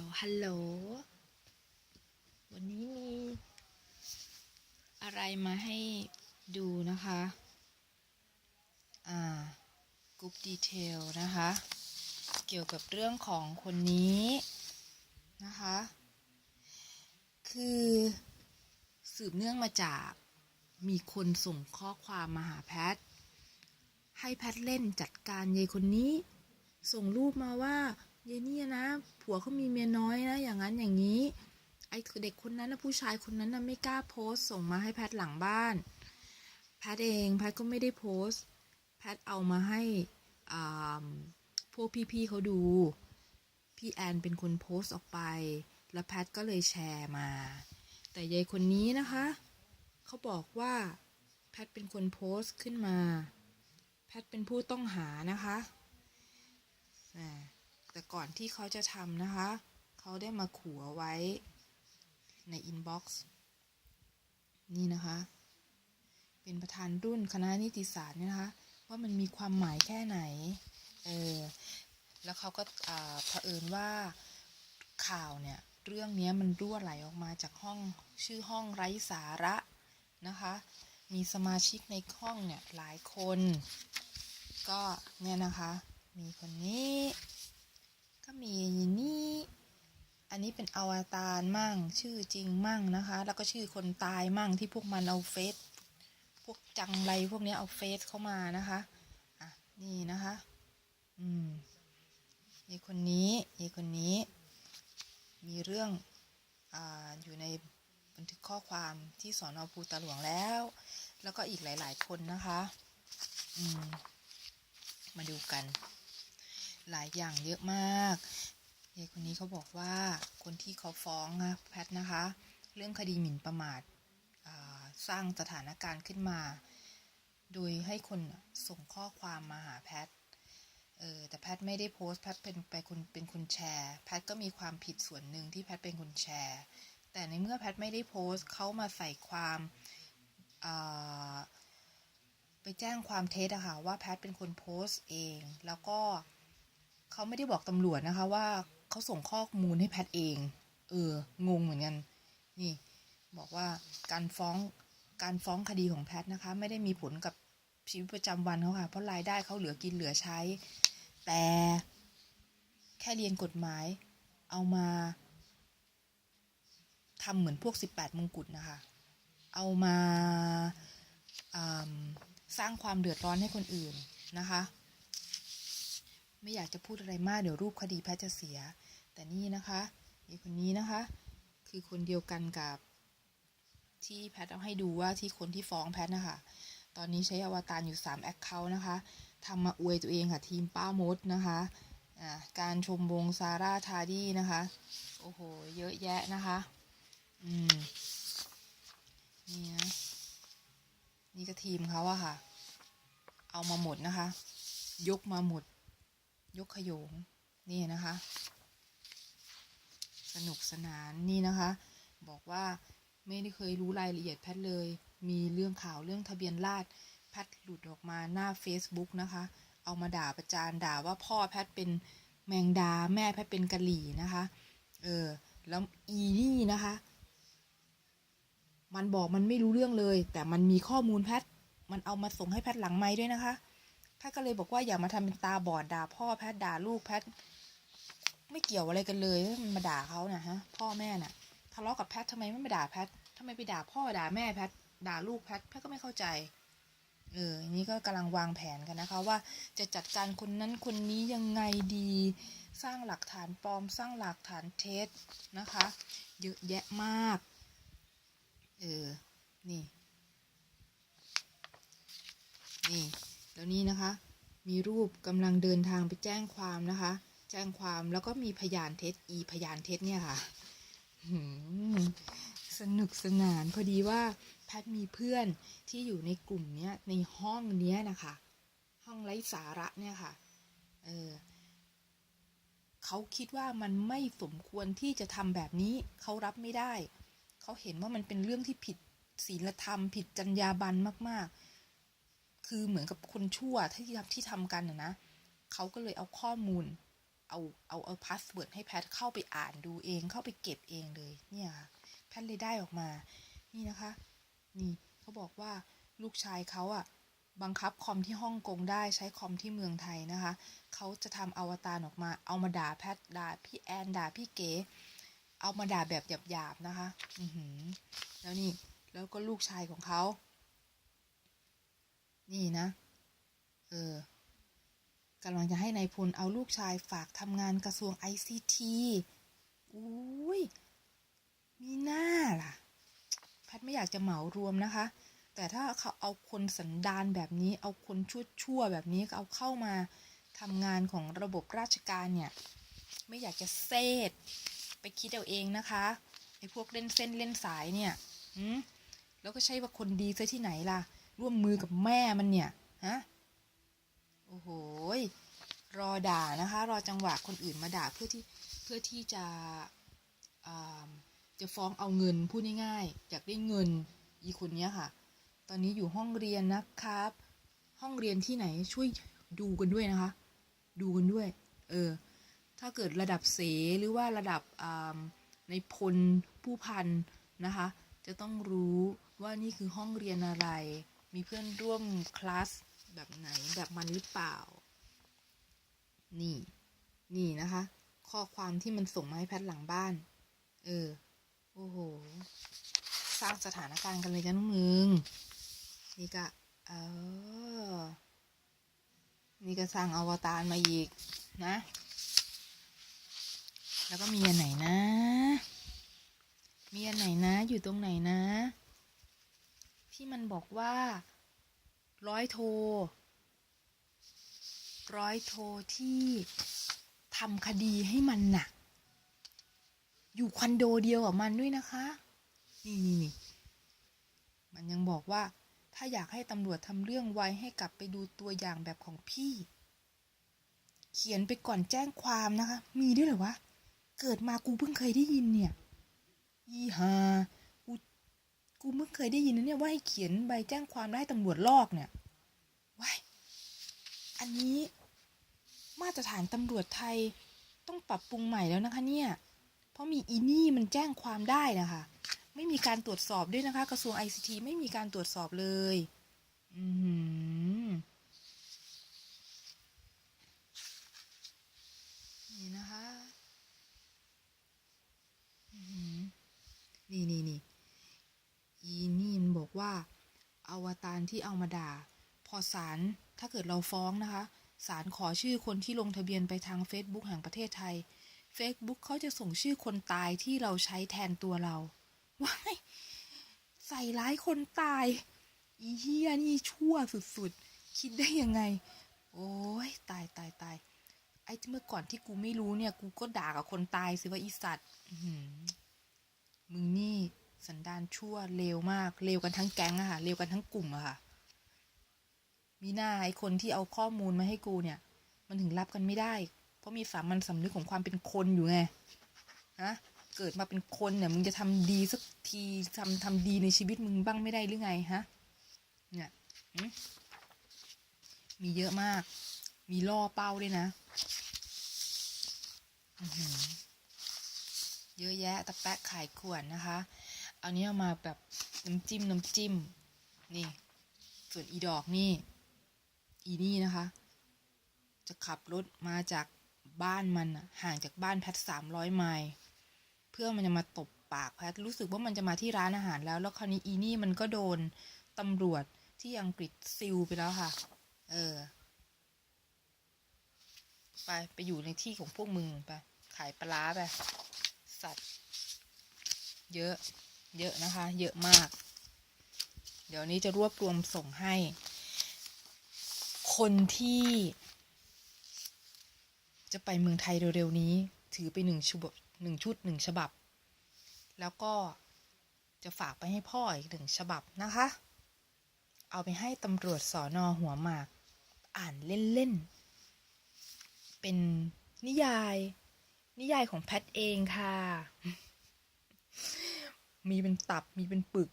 ลฮัลโหล วันนี้มี อะไรมาให้ดูนะคะ อ่ากรุ๊ปดีเทลนะคะ เกี่ยวกับเรื่องของคนนี้นะคะ คือสืบเนื่องมาจากมีคนส่งข้อความมาหาแพท ให้แพทเล่นจัดการยายคนนี้ ส่งรูปมาว่า ยายเนี่ยนะ ผัวเขามีเมียน้อยนะ อย่างนั้นอย่างนี้ ไอเด็กคนนั้นนะผู้ชายคนนั้นนะไม่กล้าโพสต์ส่งมาให้แพทหลังบ้าน แพทเองแพทก็ไม่ได้โพสต์ แพทเอามาให้พวกพี่ๆเขาดู พี่แอนเป็นคนโพสต์ออกไป แล้วแพทก็เลยแชร์มา แต่ยายคนนี้นะคะ เขาบอกว่าแพทเป็นคนโพสต์ขึ้นมา แพทเป็นผู้ต้องหานะคะอ่า แต่ก่อนที่เขาจะทำนะคะ เขาได้มาขู่เอาไว้ในอินบ็อกซ์นี่นะคะ เป็นประธานรุ่นคณะนิติศาสตร์เนี่ยนะคะ ว่ามันมีความหมายแค่ไหน เออ แล้วเขาก็อ่าเผอิญว่าข่าวเนี่ย เรื่องนี้มันรั่วไหลออกมาจากห้องชื่อห้องไร้สาระนะคะ มีสมาชิกในห้องเนี่ย หลายคน ก็เนี่ยนะคะ มีคนนี้ ก็มีนี่อันนี้เป็นอวตารมั่งชื่อจริงมั่งนะคะ แล้วก็ชื่อคนตายมั่งที่พวกมันเอาเฟซพวกจังไรพวกนี้เอาเฟซเข้ามานะคะอะนี่นะคะอืมยายคนนี้ยายคนนี้ มีเรื่องอ่าอยู่ในบันทึกข้อความที่สอนอภูตาหลวงแล้ว แล้วก็อีกหลาย ๆ คนนะคะ อืม มาดูกัน หลายอย่างเยอะมากยายคนนี้เขาบอกว่าคนที่เขาฟ้องนะแพทนะคะ เรื่องคดีหมิ่นประมาทสร้างสถานการณ์ขึ้นมา โดยให้คนส่งข้อความมาหาแพทเออแต่แพทไม่ได้โพสต์แพทเป็นไปคนเป็นคนแชร์ แพทก็มีความผิดส่วนหนึ่งที่แพทเป็นคนแชร์ แต่ในเมื่อแพทไม่ได้โพสต์เขามาใส่ความอ่าไปแจ้งความเท็จอะค่ะว่าแพทเป็นคนโพสต์เอง แล้วก็ เขาไม่ได้บอกตำรวจนะคะว่าเขาส่งข้อมูลให้แพทเอง เออ งงเหมือนกัน นี่ บอกว่าการฟ้อง การฟ้องคดีของแพทนะคะ ไม่ได้มีผลกับชีวิตประจำวันเขาค่ะ เพราะรายได้เขาเหลือกินเหลือใช้ แต่แค่เรียนกฎหมาย เอามาทำเหมือนพวก 18 มงกุฎนะคะ เอามาอ่ำสร้างความเดือดร้อนให้คนอื่นนะคะ ไม่อยากจะพูดอะไรมากเดี๋ยวรูปคดีแพทจะเสีย แต่นี่นะคะนี่คนนี้นะคะ คือคนเดียวกันกับ ที่แพทเอาให้ดูว่าที่คนที่ฟ้องแพทนะคะ ตอนนี้ใช้อวตารอยู่3แอคเคาท์นะคะทำมาอวยตัวเองค่ะทีมป้ามดนะคะการชมวงซาร่าทาดี้นะคะ โอ้โห เยอะแยะนะคะ อืม นี่นะ นี่ก็ทีมเขาอะค่ะ เอามาหมดนะคะ ยกมาหมด ยกขยงนี่นะคะ สนุกสนานนี่นะคะ บอกว่าไม่ได้เคยรู้รายละเอียดแพทเลย มีเรื่องข่าวเรื่องทะเบียนราษฎรแพทหลุดออกมาหน้า Facebook นะคะ เอามาด่าประจานด่าว่าพ่อแพทเป็นแมงดาแม่แพทเป็นกะหรี่นะคะ เออแล้วอีนี่นะคะ มันบอกมันไม่รู้เรื่องเลย แต่มันมีข้อมูลแพท มันเอามาส่งให้แพทหลังไม้ด้วยนะคะ แพทย์ก็เลยบอกว่าอย่ามาทำเป็นตาบอดด่าพ่อแพทย์ด่าลูกแพทย์ไม่เกี่ยวอะไรกันเลยมันมาด่าเขานะฮะ พ่อแม่น่ะทะเลาะกับแพทย์ทำไมไม่มาด่าแพทย์ทำไมไปด่าพ่อด่าแม่แพทย์ด่าลูกแพทย์แพทย์ก็ไม่เข้าใจเออนี้ก็กำลังวางแผนกันนะคะว่าจะจัดการคนนั้นคนนี้ยังไงดี สร้างหลักฐานปลอม สร้างหลักฐานเท็จนะคะ เยอะแยะมาก เออ นี่ นี่ แล้วนี่นะคะ มีรูปกำลังเดินทางไปแจ้งความนะคะ แจ้งความแล้วก็มีพยานเท็จอีพยานเท็จเนี่ยค่ะสนุกสนานพอดีว่าแพทย์มีเพื่อนที่อยู่ในกลุ่มเนี้ยในห้องเนี้ยนะคะ ห้องไร้สาระเนี่ยค่ะ เออเขาคิดว่ามันไม่สมควรที่จะทำแบบนี้เขารับไม่ได้ เขาเห็นว่ามันเป็นเรื่องที่ผิดศีลธรรม ผิดจรรยาบรรณมาก ๆ คือเหมือนกับคนชั่วที่ทำที่ทำกันนะนะเขาก็เลยเอาข้อมูล เอาเอาเอาพาสเวิร์ดให้แพทเข้าไปอ่านดูเอง เข้าไปเก็บเองเลยเนี่ยค่ะแพทเลยได้ออกมา นี่นะคะ นี่เขาบอกว่าลูกชายเขาอะบังคับคอมที่ฮ่องกงได้ใช้คอมที่เมืองไทยนะคะเขาจะทำอวตารออกมา เอามาด่าแพทด่าพี่แอนด่าพี่เก๋เอามาด่าแบบหยาบๆนะคะ อือหือแล้วนี่แล้วก็ลูกชายของเขา นี่นะ เออกำลังจะให้ในายพลเอาลูกชายฝากทำงานกระทรวง ICT อุ้ย มีหน้าล่ะ แพทไม่อยากจะเหมารวมนะคะ แต่ถ้าเขาเอาคนสันดานแบบนี้ เอาคนชั่วๆแบบนี้เอาเข้ามาทำงานของระบบราชการเนี่ย ไม่อยากจะเซตไปคิดเอาเองนะคะไอ้พวกเล่นเส้นเล่นสายเนี่ยหืมแล้วก็ใช่ว่าคนดีซะที่ไหนล่ะ ร่วมมือกับแม่มันเนี่ยฮะโอ้โหรอด่านะคะ รอจังหวะคนอื่นมาด่าเพื่อที่เพื่อที่จะจะฟ้องเอาเงินพูดง่ายๆอยากได้เงินอีคนนี้ค่ะ ตอนนี้อยู่ห้องเรียนนะครับ ห้องเรียนที่ไหนช่วยดูกันด้วยนะคะ ดูกันด้วย เออ ถ้าเกิดระดับเสหรือว่าระดับในพลผู้พันนะคะ จะต้องรู้ว่านี่คือห้องเรียนอะไร มีเพื่อนร่วมคลาสแบบไหนแบบมันหรือเปล่า นี่ นี่นะคะ ข้อความที่มันส่งมาให้แพทหลังบ้าน เออ โอ้โห สร้างสถานการณ์กันเลยจ้ะน้องมึง นี่ก็ เออ นี่ก็สร้างอวตารมาอีกนะ แล้วก็มีอันไหนนะ มีอันไหนนะ อยู่ตรงไหนนะ ที่มันบอกว่า ร้อยโท ร้อยโทที่ทำคดีให้มันหนักอยู่คอนโดเดียวกับมันด้วยนะคะ นี่นี่นี่มันยังบอกว่า ถ้าอยากให้ตำรวจทำเรื่องไวให้กลับไปดูตัวอย่างแบบของพี่ เขียนไปก่อนแจ้งความนะคะ มีด้วยเหรอวะ เกิดมากูเพิ่งเคยได้ยินเนี่ย อีฮา เพิ่งเคยได้ยินนะเนี่ยว่าให้เขียนใบแจ้งความได้ตำรวจลอกเนี่ยว้ายอันนี้มาตรฐานตำรวจไทยต้องปรับปรุงใหม่แล้วนะคะเนี่ย เพราะมีอีนี่มันแจ้งความได้นะคะ ไม่มีการตรวจสอบด้วยนะคะ กระทรวง ICT ไม่มีการตรวจสอบเลย อือหือนี่นะคะอือหือนี่นี่นี่ บอกว่าอวตารที่เอามาด่า พอศาลถ้าเกิดเราฟ้องนะคะศาลขอชื่อคนที่ลงทะเบียนไปทาง Facebook แห่งประเทศไทย Facebook เขาจะส่งชื่อคนตายที่เราใช้แทนตัวเราว้ายใส่ร้ายคนตาย อีเฮียนี่ชั่วสุดๆ คิดได้ยังไง โอ้ยตายตายตายไอ้เมื่อก่อนที่กูไม่รู้เนี่ย กูก็ด่ากับคนตายสิว่าอีสัตว์มึงนี่ สันดานชั่วเลวมากเลวกันทั้งแก๊งอะค่ะเลวกันทั้งกลุ่มอะค่ะ มีหน้าไอ้คนที่เอาข้อมูลมาให้กูเนี่ย มันถึงรับกันไม่ได้ เพราะมีสามัญสำนึกของความเป็นคนอยู่ไงฮะเกิดมาเป็นคนเนี่ยมึงจะทำดีสักทีทำทำดีในชีวิตมึงบ้างไม่ได้หรือไงฮะเนี่ยมีเยอะมาก มีล่อเป้าด้วยนะเยอะแยะตะแปะขายขวดนะคะ อานี้เอามาแบบน้ำจิ้มน้ำจิ้ม นี่ ส่วนอีดอกนี่ อีนี่นะคะ จะขับรถมาจากบ้านมันน่ะห่างจากบ้านแพทสามร้อยไมล์เพื่อมันจะมาตบปากแพทรู้สึกว่ามันจะมาที่ร้านอาหารแล้ว แล้วคราวนี้อีนี่มันก็โดนตำรวจที่อังกฤษซิลไปแล้วค่ะ เออ ไปไปอยู่ในที่ของพวกมึงไป ขายปลาไป สัตว์ เยอะ เยอะนะคะ เยอะมาก เดี๋ยวนี้จะรวบรวมส่งให้ คนที่ จะไปเมืองไทยเร็วๆนี้ ถือไปหนึ่งชุดหนึ่งชุดหนึ่งฉบับ แล้วก็จะฝากไปให้พ่ออีกหนึ่งฉบับนะคะ เอาไปให้ตำรวจสอนอหัวหมาก อ่านเล่นๆ เป็นนิยาย นิยายของแพทเองค่ะ มีเป็นตับมีเป็นปึก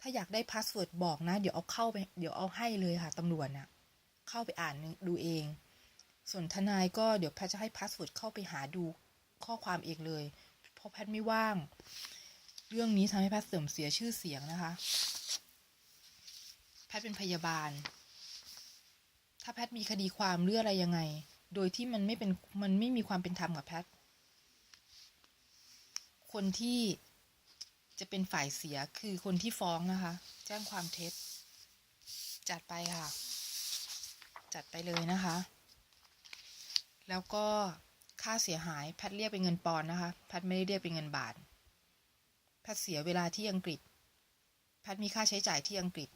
ถ้าอยากได้พาสเวิร์ดบอกนะ เดี๋ยวเอาเข้าไป เดี๋ยวเอาให้เลยค่ะตำรวจน่ะเข้าไปอ่านดูเอง ส่วนทนายก็เดี๋ยวแพทย์จะให้พาสเวิร์ดเข้าไปหาดูข้อความเองเลย เพราะแพทย์ไม่ว่าง เรื่องนี้ทำให้แพทย์เสื่อมเสียชื่อเสียงนะคะ แพทย์เป็นพยาบาล ถ้าแพทย์มีคดีความเรื่องอะไรยังไง โดยที่มันไม่เป็นมันไม่มีความเป็นธรรมกับแพทย์คนที่ จะเป็นฝ่ายเสียคือคนที่ฟ้องนะคะ แจ้งความเท็จ จัดไปค่ะ จัดไปเลยนะคะ แล้วก็ค่าเสียหายแพทเรียกเป็นเงินปอนนะคะ แพทไม่ได้เรียกเป็นเงินบาท แพทเสียเวลาที่อังกฤษ แพทมีค่าใช้จ่ายที่อังกฤษ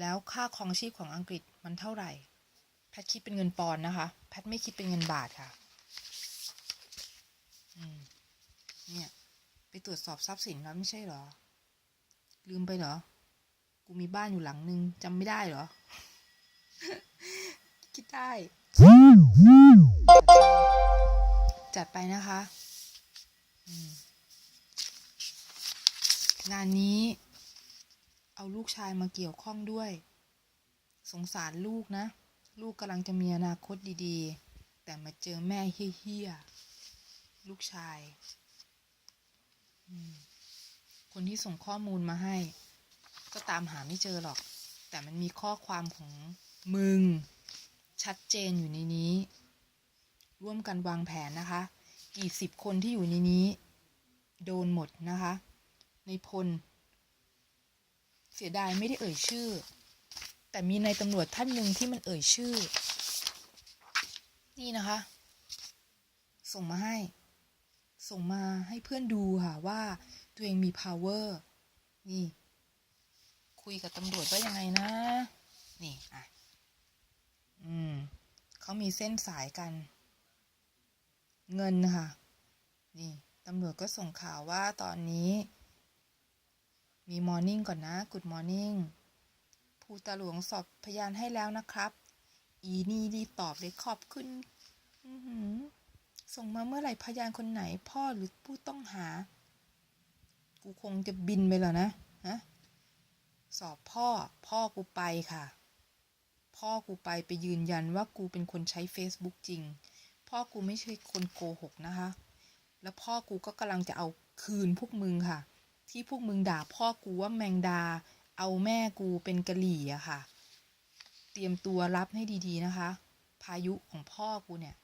แล้วค่าครองชีพของอังกฤษมันเท่าไหร่ แพทคิดเป็นเงินปอนนะคะ แพทไม่คิดเป็นเงินบาทค่ะ อืม เนี่ย ไป ตรวจสอบทรัพย์สินแล้วไม่ใช่เหรอ ลืมไปเหรอ กูมีบ้านอยู่หลังนึงจำไม่ได้เหรอ คิดได้ จัดไปนะคะ งานนี้ เอาลูกชายมาเกี่ยวข้องด้วย สงสารลูกนะ ลูกกำลังจะมีอนาคตดีๆ แต่มาเจอแม่เฮี้ยๆ ลูกชาย คนที่ส่งข้อมูลมาให้ ก็ตามหาไม่เจอหรอก แต่มันมีข้อความของมึง ชัดเจนอยู่ในนี้ ร่วมกันวางแผนนะคะ กี่สิบคนที่อยู่ในนี้ โดนหมดนะคะ ในพล เสียดายไม่ได้เอ่ยชื่อ แต่มีในตำรวจท่านหนึ่งที่มันเอ่ยชื่อ นี่นะคะ ส่งมาให้ ส่งมาให้เพื่อนดูค่ะว่าตัวเองมี power นี่ คุยกับตำรวจว่ายังไงนะ นี่ อะ อืมเขามีเส้นสายกัน เงินค่ะ นี่ตำรวจก็ส่งข่าวว่าตอนนี้ มีมอร์นิ่งก่อนนะ Good Morning ภูตาหลวงสอบพยานให้แล้วนะครับ อีนี่รีบตอบเลยขอบคุณ อื้อหือ ส่งมาเมื่อไหร่พยานคนไหนพ่อหรือผู้ต้องหา กูคงจะบินไปแล้วนะฮะสอบพ่อพ่อกูไปค่ะ พ่อกูไปไปยืนยันว่ากูเป็นคนใช้ Facebook จริง พ่อกูไม่ใช่คนโกหกนะคะ แล้วพ่อกูก็กำลังจะเอาคืนพวกมึงค่ะ ที่พวกมึงด่าพ่อกูว่าแมงดา เอาแม่กูเป็นกะหลี่อะค่ะ เตรียมตัวรับให้ดีๆนะคะ พายุของพ่อกูเนี่ย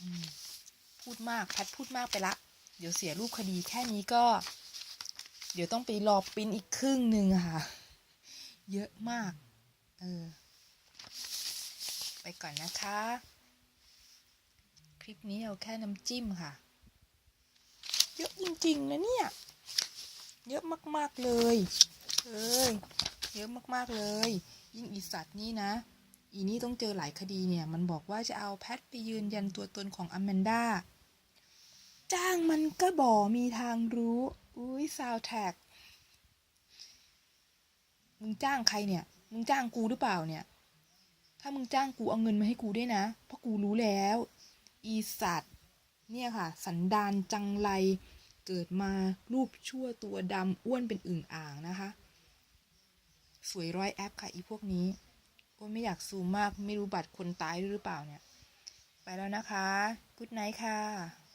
อืม พูดมาก แพทพูดมากไปละ เดี๋ยวเสียรูปคดีแค่นี้ก็ เดี๋ยวต้องไปรอปริ้นอีกครึ่งหนึ่งค่ะ เยอะมาก เออ ไปก่อนนะคะ คลิปนี้เอาแค่น้ำจิ้มค่ะ เยอะจริงๆนะเนี่ย เยอะมากๆเลยเอ้ยเยอะมากๆเลย ยิ่งอีสัตว์นี่นะอีนี่ต้องเจอหลายคดีเนี่ย มันบอกว่าจะเอาแพทไปยืนยันตัวตนของอแมนด้า จ้างมันก็บ่มีทางรู้ อุ้ยซาวแท็กมึงจ้างใครเนี่ย มึงจ้างกูหรือเปล่าเนี่ย ถ้ามึงจ้างกูเอาเงินมาให้กูด้วยนะ เพราะกูรู้แล้ว อีสัตว์ เนี่ยค่ะ สันดานจังไร เกิดมารูปชั่วตัวดำอ้วนเป็นอึ่งอ่างนะคะ สวยร้อยแอปค่ะ อีพวกนี้ก็ไม่อยากซูมมากไม่รู้บัตรคนตายหรือเปล่าเนี่ย ไปแล้วนะคะ กุ๊ดไนท์ค่ะ